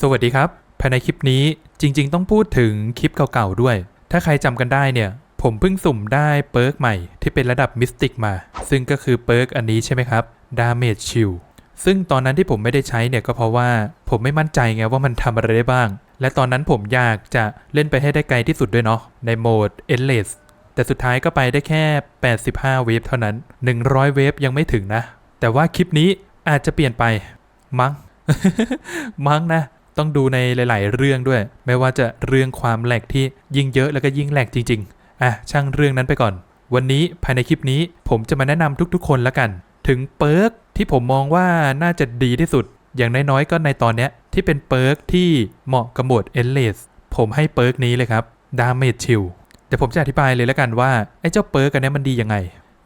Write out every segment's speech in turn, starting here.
สวัสดีครับ ภายในคลิปนี้จริง ๆ ต้องพูดถึงคลิปเก่าๆด้วย ถ้าใครจำกันได้เนี่ย ผมเพิ่งสุ่มได้เปิร์กใหม่ที่เป็นระดับมิสติกมา ซึ่งก็คือเปิร์กอันนี้ใช่ไหมครับ Damage Shield ซึ่งตอนนั้นที่ผมไม่ได้ใช้เนี่ยก็เพราะว่าผมไม่มั่นใจไงว่ามันทำอะไรได้บ้าง และตอนนั้นผมอยากจะเล่นไปให้ได้ไกลที่สุดด้วยเนาะในโหมด Endless แต่สุดท้ายก็ไปได้แค่ 85 เวฟเท่านั้น 100 เวฟยังไม่ถึงนะ แต่ว่าคลิปนี้อาจจะเปลี่ยนไปมั้งมั้งนะ ต้องดูในหลาย ๆ เรื่องด้วย ไม่ว่าจะเรื่องความแหลกที่ยิ่งเยอะแล้วก็ยิ่งแหลกจริง ๆ อะช่างเรื่องนั้นไปก่อน วันนี้ภายในคลิปนี้ผมจะมาแนะนำทุกๆ คนละกัน ถึงเปิร์กที่ผมมองว่าน่าจะดีที่สุด อย่างน้อยๆก็ในตอนเนี้ยที่เป็นเปิร์กที่เหมาะกับโหมด Endless ผมให้เปิร์กนี้เลยครับ Damage Shield เดี๋ยวผมจะอธิบายเลยละกันว่าไอ้เจ้าเปิร์กอันนี้มันดียังไง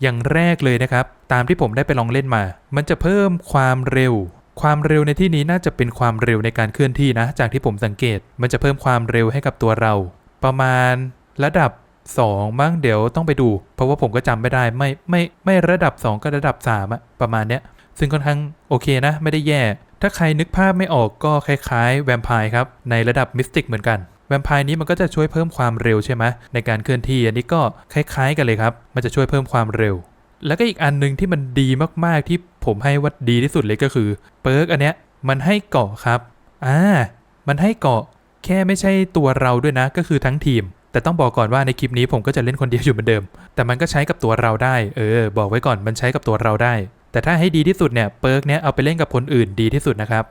อย่างแรกเลยนะครับ ตามที่ผมได้ไปลองเล่นมา มันจะเพิ่มความเร็ว ความเร็วในที่นี้น่าจะเป็นความเร็วในการเคลื่อนที่นะ จากที่ผมสังเกต มันจะเพิ่มความเร็วให้กับตัวเรา ประมาณระดับ 2 มั้งเดี๋ยวต้องไปดู เพราะว่าผมก็จำไม่ได้ไม่ไม่ไม่ระดับ 2 ก็ระดับ3อะประมาณเนี้ยซึ่งค่อนข้างโอเคนะ ไม่ได้แย่ ถ้าใครนึกภาพไม่ออกก็คล้ายๆแวมไพร์ครับ ในระดับมิสติกเหมือนกันแวมไพร์นี้มันก็จะช่วยเพิ่มความเร็วใช่ไหมในการเคลื่อนที่ อันนี้ก็คล้ายๆกันเลยครับ มันจะช่วยเพิ่มความเร็ว แล้วก็อีกอันหนึ่งที่มันดีมากๆที่ผมให้ว่าดีที่สุดเลยก็คือเปิร์กอันเนี้ยมันให้เกาะครับอ่ามันให้เกาะแค่ไม่ใช่ตัวเราด้วยนะก็คือทั้งทีม แต่ต้องบอกก่อนว่าในคลิปนี้ผมก็จะเล่นคนเดียวอยู่เหมือนเดิม แต่มันก็ใช้กับตัวเราได้เออ บอกไว้ก่อนมันใช้กับตัวเราได้ แต่ถ้าให้ดีที่สุดเนี่ยเปิร์กเนี้ยเอาไปเล่นกับคนอื่นดีที่สุดนะครับ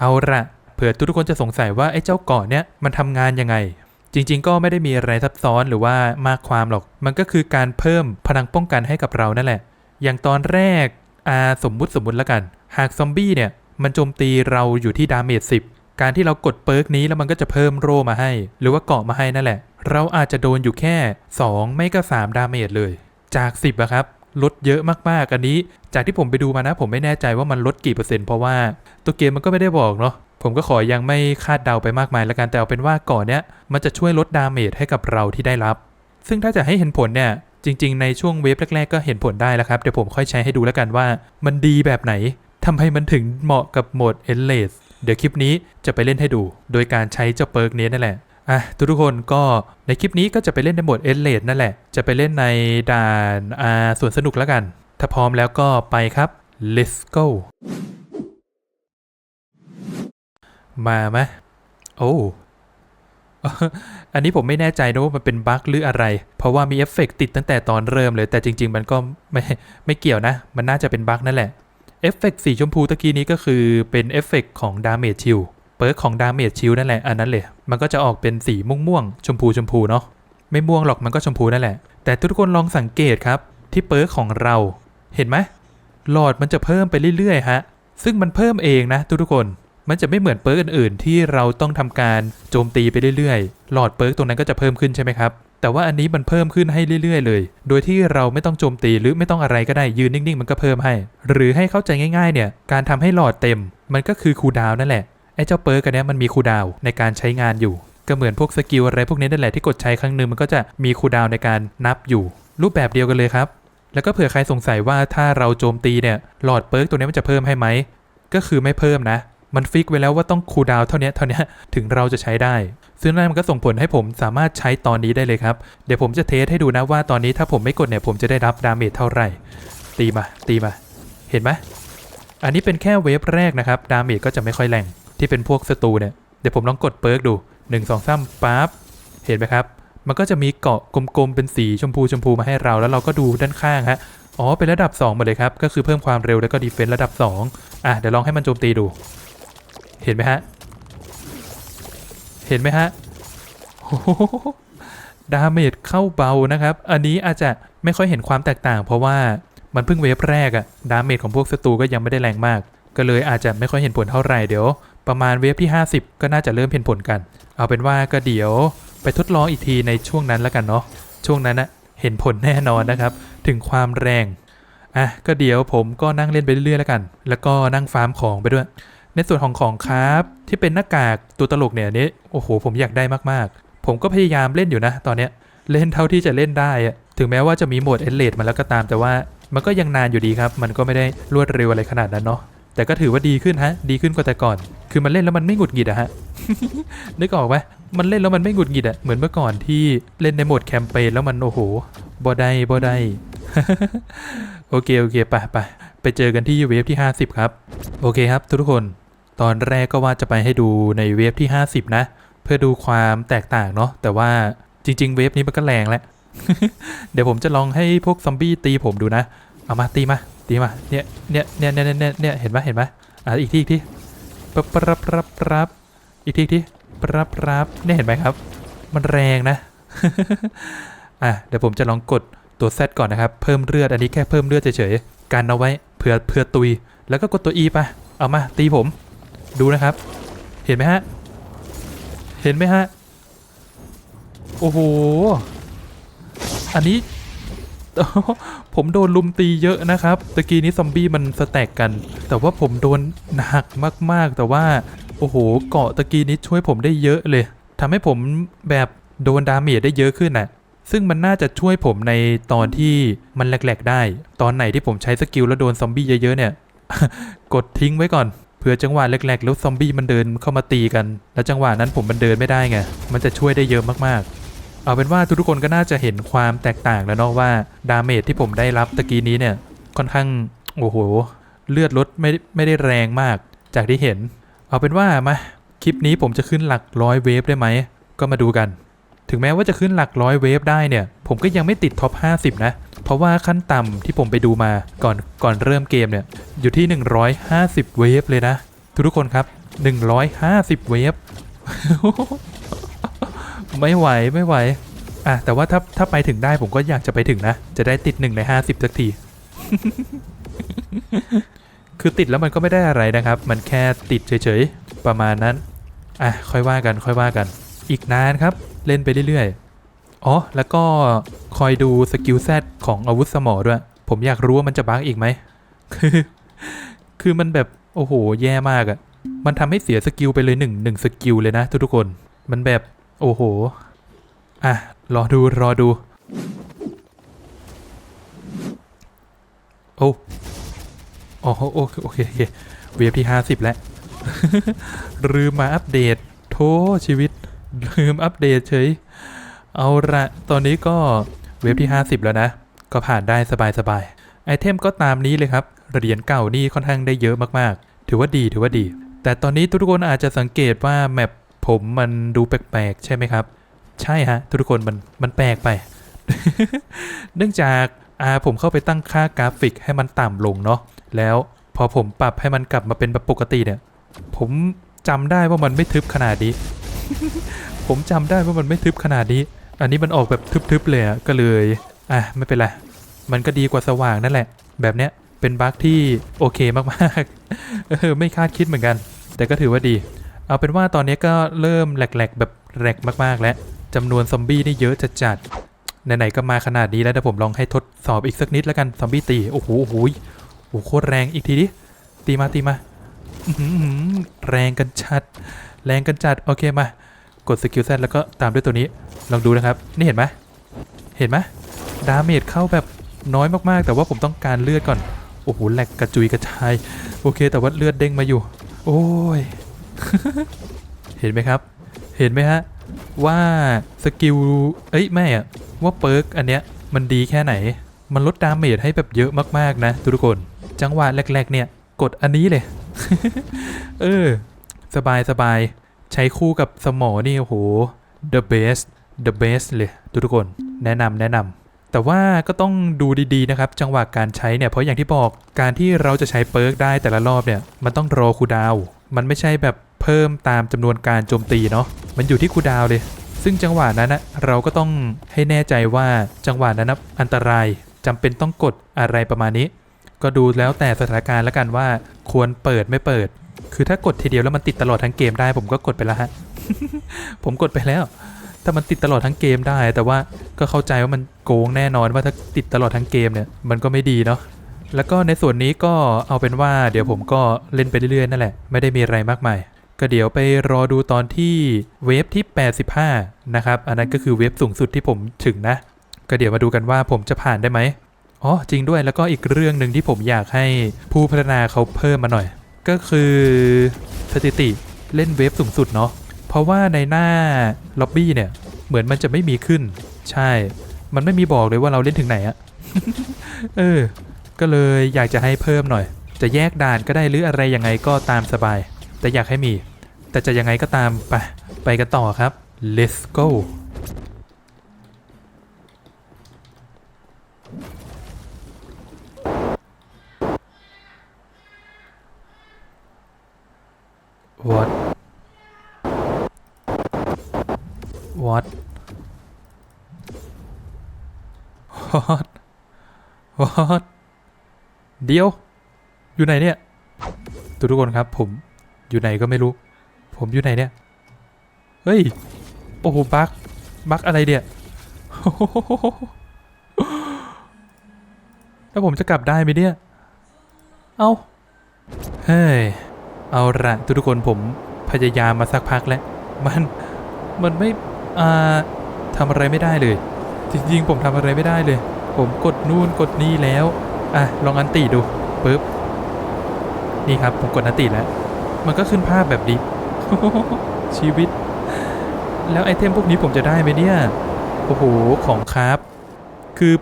เอาละเผื่อทุกคนจะสงสัยว่าไอ้เจ้าเกาะเนี้ยมันทำงานยังไง จริง ๆ ก็ไม่ได้มีอะไรซับซ้อนหรือว่ามากความหรอก มันก็คือการเพิ่มพลังป้องกันให้กับเรานั่นแหละ อย่างตอนแรกอาสมมุติสมมุติแล้วกัน หากซอมบี้เนี่ยมันโจมตีเราอยู่ที่ดาเมจ10 การที่เรากดเปิร์กนี้แล้วมันก็จะเพิ่มโรมาให้ หรือว่าเกาะมาให้นั่นแหละ เราอาจจะโดนอยู่แค่ 2 ไม่ก็ 3 ดาเมจเลย จาก 10อะครับลดเยอะมากๆ อันนี้ จากที่ผมไปดูมานะ ผมไม่แน่ใจว่ามันลดกี่เปอร์เซ็นต์เพราะว่าตัวเกมมันก็ไม่ได้บอกเนาะ ผมก็ขอยังไม่คาดเดาไปมากมายล้วกันแต่เอาเป็นว่าก่อนเนี้ยมันจะช่วยลดดาเมจให้กับเราที่ได้รับ ซึ่งถ้าจะให้เห็นผลเนี่ยจริง ๆ ในช่วงเวฟแรกๆก็เห็นผลได้แล้วครับเดี๋ยวผมค่อยใช้ให้ดูแล้วกันว่า มันดีแบบไหนทำให้มันถึงเหมาะกับโหมด Endless เดี๋ยวคลิปนี้จะไปเล่นให้ดู โดยการใช้เจ้าเปิร์กนี้นั่นแหละอะทุกๆคนก็ในคลิปนี้ก็จะไปเล่นในโหมด Endless นั่นแหละ จะไปเล่นในด่านอ่าส่วนสนุกแล้วกัน ถ้าพร้อมแล้วก็ไปครับ let's go มาไหมโอ้ อันนี้ผมไม่แน่ใจนะว่ามันเป็นบั๊กหรืออะไร เพราะว่ามีเอฟเฟกต์ติดตั้งแต่ตอนเริ่มเลย แต่จริง ๆ มันก็ไม่ไม่เกี่ยวนะ มันน่าจะเป็นบั๊กนั่นแหละ เอฟเฟกต์สีชมพูตะกี้นี้ก็คือเป็นเอฟเฟกต์ของ Damage Shield เปิร์กของ Damage Shield นั่นแหละ อันนั้นเลย มันก็จะออกเป็นสีม่วงๆ ชมพูชมพูเนาะ ไม่ม่วงหรอก มันก็ชมพูนั่นแหละ แต่ทุกคนลองสังเกตครับ ที่เปิร์กของเรา เห็นไหมหลอดมันจะเพิ่มไปเรื่อยๆฮะ ซึ่งมันเพิ่มเองนะทุกๆคน มันจะไม่เหมือนเปิร์กอื่นๆ ที่เราต้องทำการโจมตีไปเรื่อยๆ หลอดเปิร์กตรงนั้นก็จะเพิ่มขึ้นใช่ไหมครับ แต่ว่าอันนี้มันเพิ่มขึ้นให้เรื่อยๆ เลย โดยที่เราไม่ต้องโจมตีหรือไม่ต้องอะไรก็ได้ยืนนิ่งๆ มันก็เพิ่มให้ หรือให้เข้าใจง่ายๆ เนี่ย การทำให้หลอดเต็ม มันก็คือคูดาวนั่นแหละ ไอ้เจ้าเปิร์กอันนี้มันมีคูดาวในการใช้งานอยู่ ก็เหมือนพวกสกิลอะไรพวกนี้นั่นแหละที่กดใช้ครั้งหนึ่งมันก็จะมีคูดาวในการนับอยู่ รูปแบบเดียวกันเลยครับ แล้วก็เผื่อใครสงสัยว่าถ้าเราโจมตีเนี่ยหลอดเปิร์กตัวนี้มันจะเพิ่มให้ไหมก็คือไม่เพิ่มนะ มันฟิกไว้แล้วว่าต้องคูลดาวเท่านี้เท่านี้ถึงเราจะใช้ได้ ซึ่งนั่นมันก็ส่งผลให้ผมสามารถใช้ตอนนี้ได้เลยครับ เดี๋ยวผมจะเทสให้ดูนะว่าตอนนี้ถ้าผมไม่กดเนี่ยผมจะได้รับดาเมจเท่าไหร่ ตีมา ตีมา เห็นไหมอันนี้เป็นแค่เวฟแรกนะครับ ดาเมจก็จะไม่ค่อยแรงที่เป็นพวกศัตรูเนี่ย เดี๋ยวผมลองกดเปิร์กดู1 2 3ปั๊บ เห็นไหมครับ มันก็จะมีเกาะกลมๆเป็นสีชมพูชมพูมาให้เรา แล้วเราก็ดูด้านข้างฮะ อ๋อ เป็นระดับ2หมดเลยครับ ก็คือเพิ่มความเร็วแล้วก็ดีเฟนส์ระดับ 2 อะ เดี๋ยวลองให้มันโจมตีดู เห็นไหมฮะ เห็นไหมฮะโอ้โหดาเมจเข้าเบานะครับ อันนี้อาจจะไม่ค่อยเห็นความแตกต่าง เพราะว่ามันเพิ่งเวฟแรกอะดาเมจของพวกศัตรูก็ยังไม่ได้แรงมาก ก็เลยอาจจะไม่ค่อยเห็นผลเท่าไหร่เดี๋ยว ประมาณเวฟที่ 50 ก็น่าจะเริ่มเห็นผลกัน เอาเป็นว่าก็เดี๋ยวไปทดลองอีกทีในช่วงนั้นแล้วกันเนาะ ช่วงนั้นนะเห็นผลแน่นอนนะครับ ถึงความแรง อะก็เดี๋ยวผมก็นั่งเล่นไปเรื่อยๆแล้วกัน แล้วก็นั่งฟาร์มของไปด้วย ในส่วนของของครับที่เป็นหน้ากากตัวตลกเนี่ยอันนี้โอ้โห ผมอยากได้มากๆ ผมก็พยายามเล่นอยู่นะ ตอนเนี้ยเล่นเท่าที่จะเล่นได้อะถึงแม้ว่าจะมีโหมดเอเลดมาแล้วก็ตาม แต่ว่ามันก็ยังนานอยู่ดีครับ มันก็ไม่ได้รวดเร็วอะไรขนาดนั้นเนาะแต่ก็ถือว่าดีขึ้นฮะ ดีขึ้นกว่าแต่ก่อน คือมันเล่นแล้วมันไม่หงุดหงิดอะฮะนึกออกไหมมันเล่นแล้วมันไม่หงุดหงิดอะเหมือนเมื่อก่อนที่เล่นในโหมดแคมเปญแล้วมันโอ้โหบอได้บอได้โอเคโอเคไปไปไปเจอกันที่เวฟที่ 50 ครับ โอเคครับทุกคน ตอนแรกก็ว่าจะไปให้ดูในเวฟที่ 50 นะ เพื่อดูความแตกต่างเนาะแต่ว่าจริง ๆ เวฟนี้มันก็แรงแล้ว เดี๋ยวผมจะลองให้พวกซอมบี้ตีผมดูนะ เอามาตีมา ตีมา เนี่ยเนี่ยเนี่ยเนี่ยเนี่ยเนี่ยเห็นไหมเห็นไหมอะอีกทีอีกทีปั๊บปั๊บปั๊บปั๊บอีกทีอีกทีปั๊บปั๊บเนี่ยเห็นไหมครับ มันแรงนะ อะเดี๋ยวผมจะลองกดตัว Z ก่อนนะครับ เพิ่มเลือดอันนี้แค่เพิ่มเลือดเฉยๆกันเอาไว้เผื่อเผื่อตุย แล้วก็กดตัว E ไปเอามาตีผม ดูนะครับ เห็นไหมฮะ เห็นไหมฮะ โอ้โห อันนี้ ผมโดนลุมตีเยอะนะครับ ตะกี้นี้ซอมบี้มันสแต็กกัน แต่ว่าผมโดนหนักมากๆ แต่ว่า โอ้โห เกาะตะกี้นี้ช่วยผมได้เยอะเลยทำให้ผมแบบโดนดาเมจได้เยอะขึ้นน่ะซึ่งมันน่าจะช่วยผมในตอนที่มันแหลกๆได้ ตอนไหนที่ผมใช้สกิลแล้วโดนซอมบี้เยอะๆเนี่ย กดทิ้งไว้ก่อน เผื่อจังหวะแหลกๆแล้วซอมบี้มันเดินเข้ามาตีกัน แล้วจังหวะนั้นผมมันเดินไม่ได้ไง มันจะช่วยได้เยอะมากๆ เอาเป็นว่าทุกๆคนก็น่าจะเห็นความแตกต่างแล้วเนาะว่าดาเมจที่ผมได้รับตะกี้นี้เนี่ย ค่อนข้างโอ้โห เลือดลดไม่ไม่ได้แรงมากจากที่เห็น เอาเป็นว่ามาคลิปนี้ผมจะขึ้นหลักร้อยเวฟได้ไหมก็มาดูกัน ถึงแม้ว่าจะขึ้นหลักร้อยเวฟได้เนี่ย ผมก็ยังไม่ติดท็อป 50 นะ เพราะว่าขั้นต่ำที่ผมไปดูมาก่อนก่อนเริ่มเกมเนี่ย อยู่ที่ 150 เวฟเลยนะ ทุกๆคนครับ 150 เวฟ ไม่ไหวไม่ไหวอะแต่ว่าถ้าถ้าไปถึงได้ผมก็อยากจะไปถึงนะ จะได้ติด 1 ใน 50 สักที คือติดแล้วมันก็ไม่ได้อะไรนะครับ มันแค่ติดเฉยๆ ประมาณนั้น อะค่อยว่ากันค่อยว่ากัน อีกนานครับ เล่นไปเรื่อยๆ อ๋อ แล้วก็คอยดูสกิลแซดของอาวุธสมอด้วย ผมอยากรู้ว่ามันจะบั๊กอีกไหม คือ คือมันแบบโอ้โห แย่มากอะ่ะ มันทำให้เสียสกิลไปเลยหนึ่งหนึ่งสกิลเลยนะทุกๆคน มันแบบโอ้โห อะ รอดูรอดู โอ้อ๋อโอโอเคโอเคเวฟที่ห้าสิบแล้ว ลืมมาอัปเดต โทชีวิต ลืมอัปเดตเฉย เอาละตอนนี้ก็เวฟที่ 50 แล้วนะ ก็ผ่านได้สบายๆ ไอเทมก็ตามนี้เลยครับ เหรียญเก่านี่ค่อนข้างได้เยอะมากๆ ถือว่าดีถือว่าดี แต่ตอนนี้ทุกคนอาจจะสังเกตว่าแมปผมมันดูแปลกๆ ใช่ไหมครับ ใช่ฮะ ทุกคนมันมันแปลกไป เนื่องจากอาผมเข้าไปตั้งค่ากราฟิกให้มันต่ำลงเนาะ แล้วพอผมปรับให้มันกลับมาเป็นแบบปกติเนี่ย ผมจำได้ว่ามันไม่ทึบขนาดนี้ ผมจำได้ว่ามันไม่ทึบขนาดนี้ อันนี้มันออกแบบทึบๆเลยอะก็เลย อะไม่เป็นไร มันก็ดีกว่าสว่างนั่นแหละ แบบเนี้ยเป็นบั๊กที่โอเคมากๆเออไม่คาดคิดเหมือนกัน แต่ก็ถือว่าดี เอาเป็นว่าตอนนี้ก็เริ่มแหลกๆแบบแหลกมากๆ แล้วจำนวนซอมบี้นี่เยอะจัดๆไหนๆก็มาขนาดนี้แล้วเดี๋ยวผมลองให้ทดสอบอีกสักนิดแล้วกันซอมบี้ตีโอ้โหโอ้โหโอ้โหโคตรแรงอีกทีดิตีมาตีมาแรงกันจัด แรงกันจัดโอเคมา กดสกิลแซดแล้วก็ตามด้วยตัวนี้ ลองดูนะครับ นี่เห็นไหมเห็นไหมดาเมจเข้าแบบน้อยมากๆ แต่ว่าผมต้องการเลือดก่อน โอ้โหแหลกกระจุยกระจาย โอเค แต่ว่าเลือดเด้งมาอยู่ โอ้ย เห็นไหมครับ เห็นไหมฮะ ว่าสกิล เอ้ยไม่อะว่าเปิร์กอันเนี้ยมันดีแค่ไหน มันลดดาเมจให้แบบเยอะมากๆนะ ทุกคน จังหวะแรกๆเนี่ย กดอันนี้เลย เออ สบายสบาย ใช้คู่กับสมอนี่โอ้โห the best the best เลยทุกคนแนะนำแนะนำแต่ว่าก็ต้องดูดีๆนะครับ จังหวะการใช้เนี่ยเพราะอย่างที่บอกการที่เราจะใช้เปิร์กได้แต่ละรอบเนี่ยมันต้องรอคูดาว มันไม่ใช่แบบเพิ่มตามจำนวนการโจมตีเนาะมันอยู่ที่คูดาวเลย ซึ่งจังหวะนั้นนะเราก็ต้องให้แน่ใจว่าจังหวะนั้นนะอันตรายจำเป็นต้องกดอะไรประมาณนี้ ก็ดูแล้วแต่สถานการณ์แล้วกันว่า ควรเปิดไม่เปิด คือถ้ากดทีเดียวแล้วมันติดตลอดทั้งเกมได้ ผมก็กดไปแล้วฮะ ผมกดไปแล้ว ถ้ามันติดตลอดทั้งเกมได้ แต่ว่าก็เข้าใจว่ามันโกงแน่นอนว่าถ้าติดตลอดทั้งเกมเนี่ยมันก็ไม่ดีเนาะแล้วก็ในส่วนนี้ก็เอาเป็นว่าเดี๋ยวผมก็เล่นไปเรื่อยๆนั่นแหละ ไม่ได้มีอะไรมากมาย ก็เดี๋ยวไปรอดูตอนที่เวฟที่ 85 นะครับ อันนั้นก็คือเวฟสูงสุดที่ผมถึงนะ ก็เดี๋ยวมาดูกันว่าผมจะผ่านได้ไหมอ๋อจริงด้วยแล้วก็อีกเรื่องหนึ่งที่ผมอยากให้ผู้พัฒนาเขาเพิ่มมาหน่อย ก็คือสถิติเล่นเวฟสูงสุดเนาะเพราะว่าในหน้าล็อบบี้เนี่ย เหมือนมันจะไม่มีขึ้น ใช่ มันไม่มีบอกเลยว่าเราเล่นถึงไหนอะเออ ก็เลยอยากจะให้เพิ่มหน่อย จะแยกด่านก็ได้หรืออะไรยังไงก็ตามสบาย แต่อยากให้มี แต่จะยังไงก็ตามไป ไปกันต่อครับ let's go ว a t what what what เดียว อยู่ไหนเนี่ย ทุกทุกคนครับ ผมอยู่ไหนก็ไม่รู้ ผมอยู่ไหนเนี่ย เฮ้ย โอ้โห บักบักอะไรเนี่ยแล้วผมจะกลับได้ไหมเนี่ย เอาเฮ้ย เอาละทุกทุกคนผมพยายามมาสักพักแล้ว มัน มันไม่อ่าทำอะไรไม่ได้เลย จริงๆ ผมทำอะไรไม่ได้เลย ผมกดนู่นกดนี่แล้ว อะ ลองอันติดูปึ๊บ นี่ครับ ผมกดอันติแล้ว มันก็ขึ้นภาพแบบนี้ชีวิต แล้วไอเทมพวกนี้ผมจะได้ไหมเนี่ย โอ้โห ของครับ คือ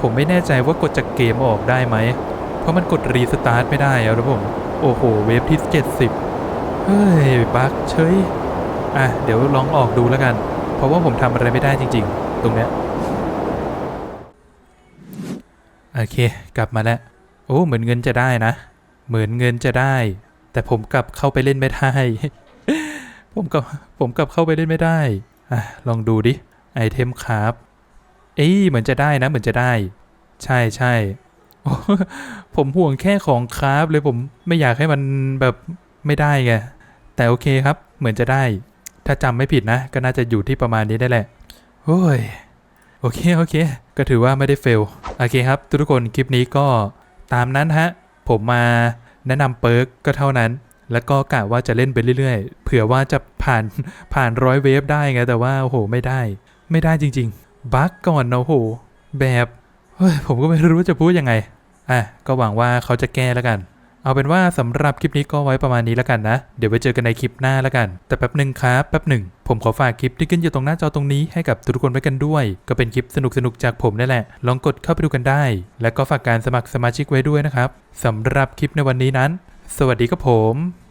ผมไม่แน่ใจว่ากดจากเกมออกได้ไหม เพราะมันกดรีสตาร์ทไม่ได้อะครับผม โอ้โห เวฟที่ 70 เฮ้ย บั๊กเฉย อะ เดี๋ยวลองออกดูแล้วกัน เพราะว่าผมทำอะไรไม่ได้จริง ๆ ตรงเนี้ย โอเค กลับมาแล้ว โอ้ เหมือนเงินจะได้นะ เหมือนเงินจะได้ แต่ผมกลับเข้าไปเล่นไม่ได้ ผมกลับ ผมกลับเข้าไปเล่นไม่ได้ อะ ลองดูดิ ไอเทมครับ เอ้ยเหมือนจะได้นะ เหมือนจะได้ ใช่ใช่โอ้ ผมห่วงแค่ของคราฟเลยผมไม่อยากให้มันแบบไม่ได้ไง แต่โอเคครับ เหมือนจะได้ ถ้าจำไม่ผิดนะ ก็น่าจะอยู่ที่ประมาณนี้ได้แหละโอ้ย โอเค โอเค ก็ถือว่าไม่ได้เฟล โอเคครับ ทุกคนคลิปนี้ก็ตามนั้นฮะ ผมมาแนะนำเปิร์กก็เท่านั้น แล้วก็กะว่าจะเล่นไปเรื่อยๆ เผื่อว่าจะผ่านผ่านร้อยเวฟได้ไง แต่ว่าโอ้โหไม่ได้ ไม่ได้จริง ๆ บั๊กก่อนนะโอ้โห แบบ เฮ้ยผมก็ไม่รู้จะพูดยังไง อะ ก็หวังว่าเขาจะแก้แล้วกัน เอาเป็นว่าสำหรับคลิปนี้ก็ไว้ประมาณนี้แล้วกันนะ เดี๋ยวไว้เจอกันในคลิปหน้าแล้วกัน แต่แป๊บหนึ่งครับ แป๊บหนึ่ง ผมขอฝากคลิปที่ขึ้นอยู่ตรงหน้าจอตรงนี้ให้กับทุกคนไว้กันด้วย ก็เป็นคลิปสนุกๆจากผมนั่นแหละ ลองกดเข้าไปดูกันได้ และก็ฝากการสมัครสมาชิกไว้ด้วยนะครับสำหรับคลิปในวันนี้นั้น สวัสดีครับผม